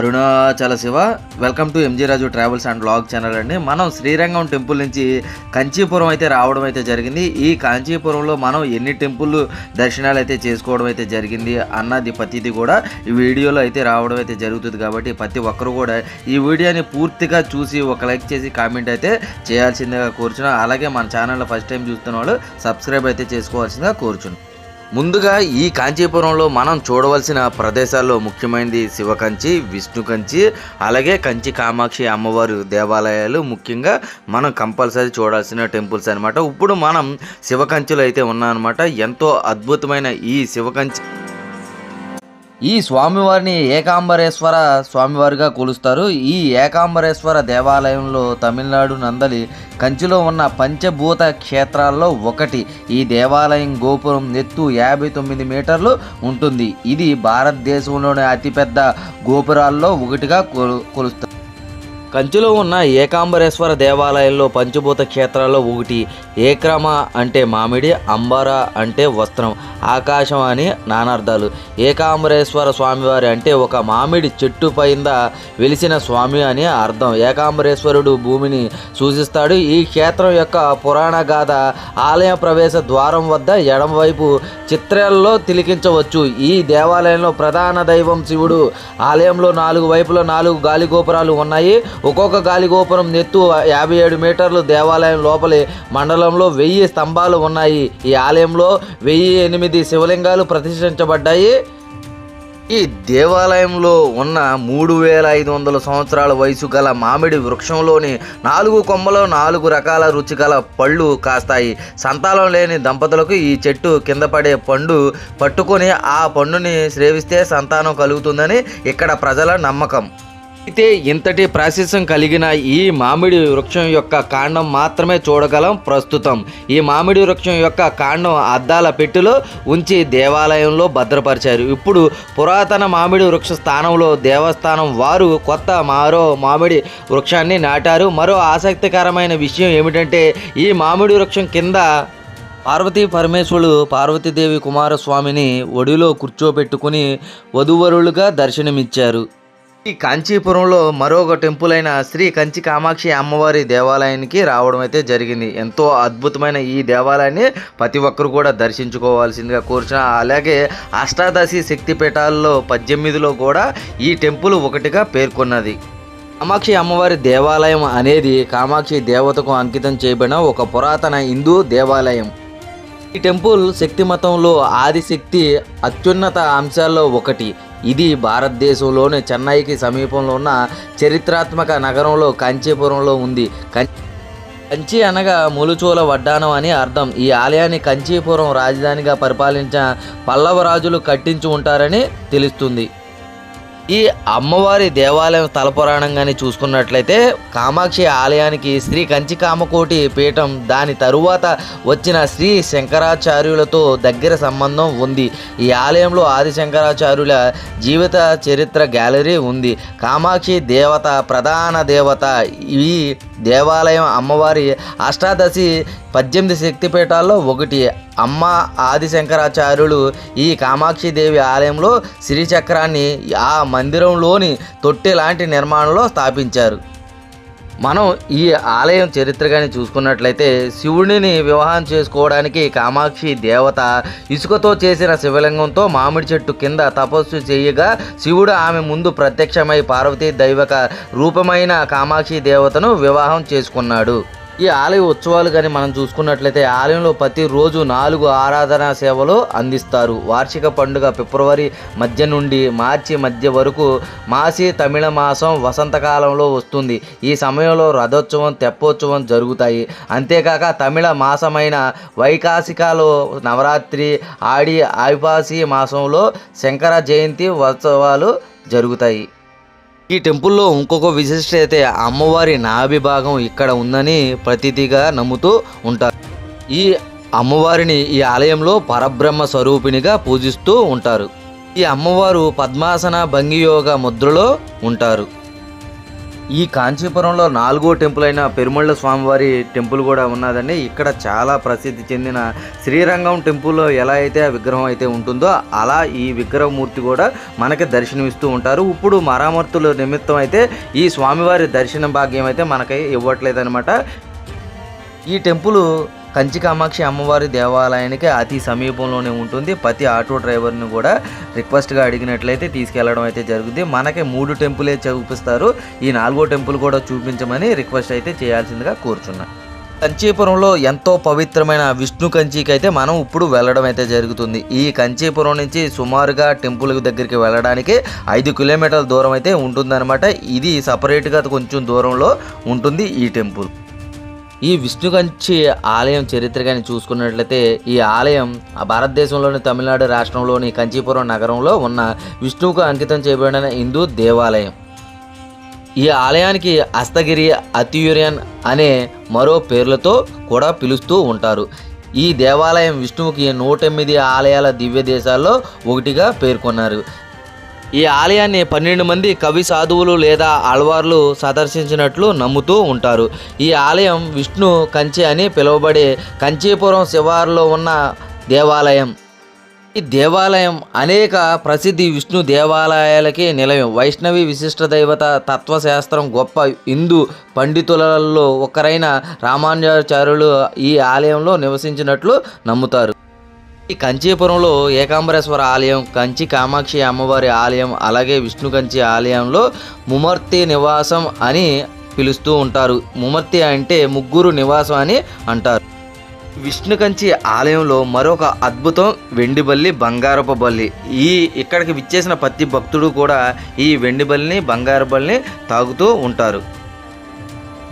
Arunachala Shiva. Welcome to MG Raju travels and blog channel అండి. మనం Srirangam temple నుంచి కంచీపురం అయితే రావడం అయితే జరిగింది. ఈ కాంచీపురంలో మనం ఎన్ని టెంపుల్ దర్శనాలు అయితే చేసుకోవడం అయితే జరిగింది అన్నది ప్రతిది కూడా ఈ వీడియోలో అయితే రావడం అయితే జరుగుతుంది కాబట్టి ప్రతి ఒక్కరు కూడా ఈ వీడియోని పూర్తిగా చూసి ఒక లైక్ చేసి కామెంట్ అయితే చేయాల్సిందిగా కూర్చున్నాం. అలాగే మన ఛానల్ ఫస్ట్ టైం చూస్తున్న వాళ్ళు సబ్స్క్రైబ్ అయితే చేసుకోవాల్సిందిగా కోరుచున్నాం. ముందుగా ఈ కాంచీపురంలో మనం చూడవలసిన ప్రదేశాల్లో ముఖ్యమైనది శివకంచి విష్ణు కంచి అలాగే కంచి కామాక్షి అమ్మవారు దేవాలయాలు ముఖ్యంగా మనం కంపల్సరీ చూడాల్సిన టెంపుల్స్ అనమాట ఇప్పుడు మనం శివకంచిలో అయితే ఉన్నాం అనమాట ఎంతో అద్భుతమైన ఈ శివ కంచి ఈ స్వామివారిని ఏకాంబరేశ్వర స్వామివారిగా కొలుస్తారు. ఈ ఏకాంబరేశ్వర దేవాలయంలో తమిళనాడు నందలి కంచిలో ఉన్న పంచభూత క్షేత్రాల్లో ఒకటి. ఈ దేవాలయం గోపురం ఎత్తు యాభై తొమ్మిది మీటర్లు ఉంటుంది. ఇది భారతదేశంలోని అతిపెద్ద గోపురాల్లో ఒకటిగా కొలు కొలుస్తారు కంచిలో ఉన్న ఏకాంబరేశ్వర దేవాలయంలో పంచభూత క్షేత్రాల్లో ఒకటి ఏక్రమ అంటే మామిడి అంబర అంటే వస్త్రం ఆకాశం అని నానార్థాలు. ఏకాంబరేశ్వర స్వామివారి అంటే ఒక మామిడి చెట్టు పైన వెలిసిన స్వామి అని అర్థం. ఏకాంబరేశ్వరుడు భూమిని సూచిస్తాడు. ఈ క్షేత్రం యొక్క పురాణ గాథ ఆలయ ప్రవేశ ద్వారం వద్ద ఎడమవైపు చిత్రాల్లో తిలికించవచ్చు. ఈ దేవాలయంలో ప్రధాన దైవం శివుడు. ఆలయంలో నాలుగు వైపుల నాలుగు గాలి గోపురాలు ఉన్నాయి. ఒక్కొక్క గాలిగోపురం ఎత్తు యాభై ఏడు మీటర్లు దేవాలయం లోపలి మండలంలో వెయ్యి స్తంభాలు ఉన్నాయి. ఈ ఆలయంలో వెయ్యి ఎనిమిది శివలింగాలు ప్రతిష్ఠించబడ్డాయి. ఈ దేవాలయంలో ఉన్న మూడు వేల ఐదు వందల సంవత్సరాల వయసు గల మామిడి వృక్షంలోని నాలుగు కొమ్మలో నాలుగు రకాల రుచిగల పళ్ళు కాస్తాయి. సంతానం లేని దంపతులకు ఈ చెట్టు కింద పడే పండు పట్టుకొని ఆ పండుని సేవిస్తే సంతానం కలుగుతుందని ఇక్కడ ప్రజల నమ్మకం. అయితే ఇంతటి ప్రాశస్యం కలిగిన ఈ మామిడి వృక్షం యొక్క కాండం మాత్రమే చూడగలం ప్రస్తుతం. ఈ మామిడి వృక్షం యొక్క కాండం అద్దాల పెట్టెలో ఉంచి దేవాలయంలో భద్రపరిచారు. ఇప్పుడు పురాతన మామిడి వృక్ష స్థానంలో దేవస్థానం వారు కొత్త మరో మామిడి వృక్షాన్ని నాటారు. మరో ఆసక్తికరమైన విషయం ఏమిటంటే ఈ మామిడి వృక్షం కింద పార్వతీ పరమేశ్వరుడు పార్వతీదేవి కుమారస్వామిని ఒడిలో కూర్చోబెట్టుకుని వధువరులుగా దర్శనమిచ్చారు. ఈ కాంచీపురంలో మరొక టెంపుల్ అయిన శ్రీ కంచి కామాక్షి అమ్మవారి దేవాలయానికి రావడం అయితే జరిగింది. ఎంతో అద్భుతమైన ఈ దేవాలయాన్ని ప్రతి ఒక్కరు కూడా దర్శించుకోవాల్సిందిగా కోరుచున్న. అలాగే అష్టాదశి శక్తిపీఠాల్లో పద్దెనిమిదిలో కూడా ఈ టెంపుల్ ఒకటిగా పేర్కొన్నది. కామాక్షి అమ్మవారి దేవాలయం అనేది కామాక్షి దేవతకు అంకితం చేయబడిన ఒక పురాతన హిందూ దేవాలయం. ఈ టెంపుల్ శక్తి మతంలో ఆదిశక్తి అత్యున్నత అంశాల్లో ఒకటి. ఇది భారతదేశంలోని చెన్నైకి సమీపంలో ఉన్న చరిత్రాత్మక నగరంలో కాంచీపురంలో ఉంది. కంచి అనగా ములుచోల వడ్డానం అని అర్థం. ఈ ఆలయాన్ని కంచీపురం రాజధానిగా పరిపాలించిన పల్లవ రాజులు కట్టించి ఉంటారని తెలుస్తుంది. ఈ అమ్మవారి దేవాలయం స్థలపురాణంగాని చూసుకున్నట్లయితే కామాక్షి ఆలయానికి శ్రీ కంచి కామకోటి పీఠం దాని తరువాత వచ్చిన శ్రీ శంకరాచార్యులతో దగ్గర సంబంధం ఉంది. ఈ ఆలయంలో ఆది శంకరాచార్యుల జీవిత చరిత్ర గ్యాలరీ ఉంది. కామాక్షి దేవత ప్రధాన దేవత ఈ దేవాలయం అమ్మవారి అష్టాదశి పద్దెనిమిది శక్తిపీఠాల్లో ఒకటి. అమ్మ ఆదిశంకరాచార్యులు ఈ కామాక్షి దేవి ఆలయంలో శ్రీచక్రాన్ని ఆ మందిరంలోని తొట్టె లాంటి నిర్మాణంలో స్థాపించారు. మనం ఈ ఆలయం చరిత్ర కానీ చూసుకున్నట్లయితే శివుడిని వివాహం చేసుకోవడానికి కామాక్షి దేవత ఇసుకతో చేసిన శివలింగంతో మామిడి చెట్టు కింద తపస్సు చేయగా శివుడు ఆమె ముందు ప్రత్యక్షమై పార్వతీ దైవక రూపమైన కామాక్షి దేవతను వివాహం చేసుకున్నాడు. ఈ ఆలయ ఉత్సవాలు కానీ మనం చూసుకున్నట్లయితే ఆలయంలో ప్రతిరోజు నాలుగు ఆరాధనా సేవలు అందిస్తారు. వార్షిక పండుగ ఫిబ్రవరి మధ్య నుండి మార్చి మధ్య వరకు మాసి తమిళ మాసం వసంతకాలంలో వస్తుంది. ఈ సమయంలో రథోత్సవం తెప్పోత్సవం జరుగుతాయి. అంతేకాక తమిళ మాసమైన వైకాసికలో నవరాత్రి ఆడి ఆవిపాసి మాసంలో శంకర జయంతి ఉత్సవాలు జరుగుతాయి. ఈ టెంపుల్లో ఇంకొక విశిష్టత అయితే అమ్మవారి నాభి భాగం ఇక్కడ ఉందని ప్రతీతిగా నమ్ముతూ ఉంటారు. ఈ అమ్మవారిని ఈ ఆలయంలో పరబ్రహ్మ స్వరూపిణిగా పూజిస్తూ ఉంటారు. ఈ అమ్మవారు పద్మాసన భంగియోగ ముద్రలో ఉంటారు. ఈ కాంచీపురంలో నాలుగో టెంపుల్ అయిన పెరుమళ్ళ స్వామివారి టెంపుల్ కూడా ఉన్నదండి. ఇక్కడ చాలా ప్రసిద్ధి చెందిన శ్రీరంగం టెంపుల్లో ఎలా అయితే ఆ విగ్రహం అయితే ఉంటుందో అలా ఈ విగ్రహమూర్తి కూడా మనకి దర్శనమిస్తూ ఉంటారు. ఇప్పుడు మరామర్తుల నిమిత్తం అయితే ఈ స్వామివారి దర్శన భాగ్యం అయితే మనకి ఇవ్వట్లేదన్నమాట. ఈ టెంపుల్ కంచి కామాక్షి అమ్మవారి దేవాలయానికి అతి సమీపంలోనే ఉంటుంది. ప్రతి ఆటో డ్రైవర్ని కూడా రిక్వెస్ట్గా అడిగినట్లయితే తీసుకెళ్ళడం అయితే జరుగుతుంది మనకి మూడు టెంపులే చూపిస్తారు. ఈ నాలుగో టెంపుల్ కూడా చూపించమని రిక్వెస్ట్ అయితే చేయాల్సిందిగా కోరుచున్నా. కంచీపురంలో ఎంతో పవిత్రమైన విష్ణు కంచికి అయితే మనం ఇప్పుడు వెళ్ళడం అయితే జరుగుతుంది. ఈ కంచీపురం నుంచి సుమారుగా టెంపుల్ దగ్గరికి వెళ్ళడానికి ఐదు కిలోమీటర్ల దూరం అయితే ఉంటుందన్నమాట. ఇది సపరేట్గా కొంచెం దూరంలో ఉంటుంది ఈ టెంపుల్. ఈ విష్ణుగంచి ఆలయం చరిత్ర కానీ చూసుకున్నట్లయితే ఈ ఆలయం భారతదేశంలోని తమిళనాడు రాష్ట్రంలోని కంచీపురం నగరంలో ఉన్న విష్ణువుకు అంకితం చేయబడిన హిందూ దేవాలయం. ఈ ఆలయానికి అస్తగిరి అతియురియన్ అనే మరో పేర్లతో కూడా పిలుస్తూ ఉంటారు. ఈ దేవాలయం విష్ణువుకి నూట ఎనిమిది ఆలయాల దివ్య దేశాల్లో ఒకటిగా పేర్కొన్నారు. ఈ ఆలయాన్ని పన్నెండు మంది కవి సాధువులు లేదా ఆళ్వార్లు సందర్శించినట్లు నమ్ముతూ ఉంటారు. ఈ ఆలయం విష్ణు కంచి అని పిలువబడే కంచీపురం శివారులో ఉన్న దేవాలయం. ఈ దేవాలయం అనేక ప్రసిద్ధి విష్ణు దేవాలయాలకి నిలయం. వైష్ణవి విశిష్ట దైవత తత్వశాస్త్రం గొప్ప హిందూ పండితులలో ఒకరైన రామానుజాచార్యులు ఈ ఆలయంలో నివసించినట్లు నమ్ముతారు. ఈ కంచీపురంలో ఏకాంబరేశ్వర ఆలయం కంచి కామాక్షి అమ్మవారి ఆలయం అలాగే విష్ణు కంచి ఆలయంలో ముమర్తి నివాసం అని పిలుస్తూ ఉంటారు. ముమర్తి అంటే ముగ్గురు నివాసం అని అంటారు. విష్ణు కంచి ఆలయంలో మరొక అద్భుతం వెండి బల్లి బంగారపు బల్లి. ఈ ఇక్కడికి విచ్చేసిన ప్రతి భక్తుడు కూడా ఈ వెండి బల్లిని బంగారు బల్లిని తాగుతూ ఉంటారు.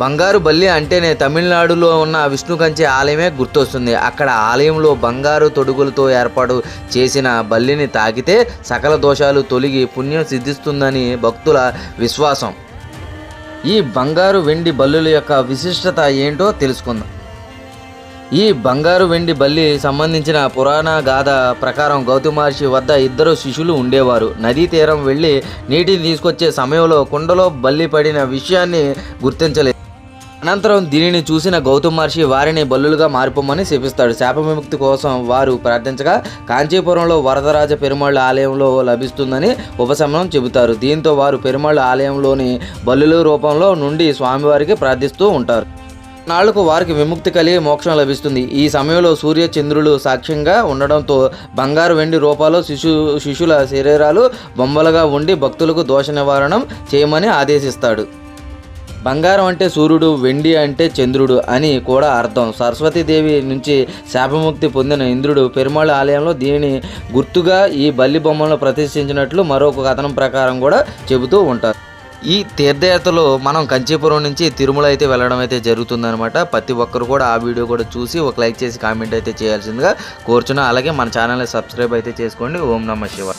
బంగారు బల్లి అంటేనే తమిళనాడులో ఉన్న విష్ణు కంచి ఆలయమే గుర్తొస్తుంది. అక్కడ ఆలయంలో బంగారు తొడుగులతో ఏర్పాటు చేసిన బల్లిని తాకితే సకల దోషాలు తొలగి పుణ్యం సిద్ధిస్తుందని భక్తుల విశ్వాసం. ఈ బంగారు వెండి బల్లుల యొక్క విశిష్టత ఏంటో తెలుసుకుందాం. ఈ బంగారు వెండి బల్లి సంబంధించిన పురాణ గాథ ప్రకారం గౌతమ మహర్షి వద్ద ఇద్దరు శిష్యులు ఉండేవారు. నదీ తీరం వెళ్ళి నీటిని తీసుకొచ్చే సమయంలో కుండలో బల్లి పడిన విషయాన్ని గుర్తించలేదు. అనంతరం దీనిని చూసిన గౌతమ మహర్షి వారిని బల్లులుగా మారిపోమని శపిస్తాడు. శాప విముక్తి కోసం వారు ప్రార్థించగా కాంచీపురంలో వరదరాజ పెరుమాళ్ళ ఆలయంలో లభిస్తుందని ఉపశమనం చెబుతారు. దీంతో వారు పెరుమాళ్ళ ఆలయంలోని బల్లుల రూపంలో నుండి స్వామివారికి ప్రార్థిస్తూ ఉంటారు. నాళ్ళకు వారికి విముక్తి కలిగి మోక్షం లభిస్తుంది. ఈ సమయంలో సూర్య చంద్రులు సాక్ష్యంగా ఉండడంతో బంగారు వెండి రూపాలు శిశు శిశుల శరీరాలు బొమ్మలుగా ఉండి భక్తులకు దోష నివారణం చేయమని ఆదేశిస్తాడు. బంగారం అంటే సూర్యుడు వెండి అంటే చంద్రుడు అని కూడా అర్థం. సరస్వతీదేవి నుంచి శాపముక్తి పొందిన ఇంద్రుడు పెరుమాళ ఆలయంలో దీనిని గుర్తుగా ఈ బల్లి బొమ్మలను ప్రతిష్ఠించినట్లు మరొక కథనం ప్రకారం కూడా చెబుతూ ఉంటారు. ఈ తీర్థయాత్రలో మనం కంచీపురం నుంచి తిరుమల అయితే వెళ్ళడం అయితే జరుగుతుందనమాట ప్రతి ఒక్కరు కూడా ఆ వీడియో కూడా చూసి ఒక లైక్ చేసి కామెంట్ అయితే చేయాల్సిందిగా కోరుచున్నా. అలాగే మన ఛానల్ని సబ్స్క్రైబ్ అయితే చేసుకోండి. ఓం నమ శివ